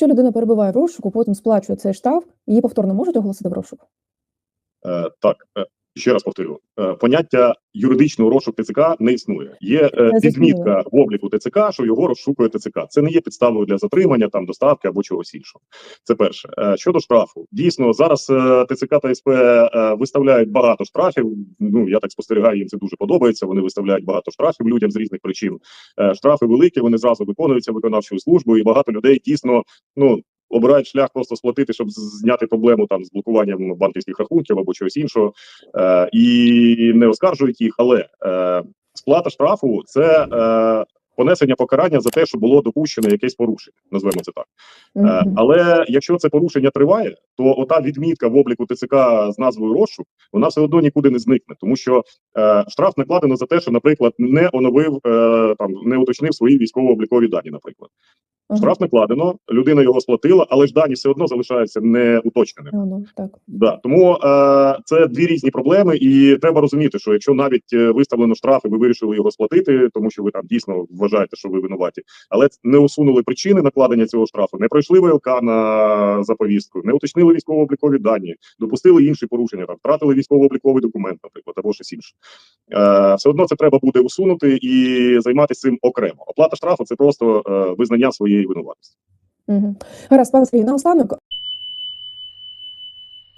Якщо людина перебуває в розшуку, потім сплачує цей штраф, її повторно можуть оголосити в розшук? Е, так, е, ще раз повторю: е, поняття юридичного розшуку ТЦК не існує. Є е, відмітка в обліку ТЦК, що його розшукує ТЦК. Це не є підставою для затримання, там доставки або чогось іншого. Це перше. Е, щодо штрафу, дійсно зараз е, ТЦК та СП е, виставляють багато штрафів. Ну я так спостерігаю, їм це дуже подобається. Вони виставляють багато штрафів людям з різних причин. Е, штрафи великі, вони зразу виконуються виконавчою службою, і багато людей дійсно ну. Обирають шлях просто сплатити, щоб зняти проблему там з блокуванням банківських рахунків або чогось іншого, е, і не оскаржують їх. Але е, сплата штрафу це е, понесення покарання за те, що було допущено якесь порушення. Назвемо це так. Е, але якщо це порушення триває, то ота відмітка в обліку ТЦК з назвою розшук, вона все одно нікуди не зникне, тому що е, штраф накладено за те, що, наприклад, не оновив е, там, не уточнив свої військово-облікові дані. Наприклад, Штраф накладено, людина його сплатила, але ж дані все одно залишаються не уточненими. Ну, ну, так. Да, тому е, це дві різні проблеми, і треба розуміти, що якщо навіть е, виставлено штраф, і ви вирішили його сплатити, тому що ви там дійсно вважаєте, що ви винуваті, але не усунули причини накладення цього штрафу, не пройшли ВЛК на заповістку, не уточнили військово-облікові дані, допустили інші порушення, там втратили військово-обліковий документ, наприклад, або щось інше. Е, все одно це треба буде усунути і займатися цим окремо. Оплата штрафу це просто е, визнання своєї винуватості. Угу. Гаразд, пане Сергій, наостанок,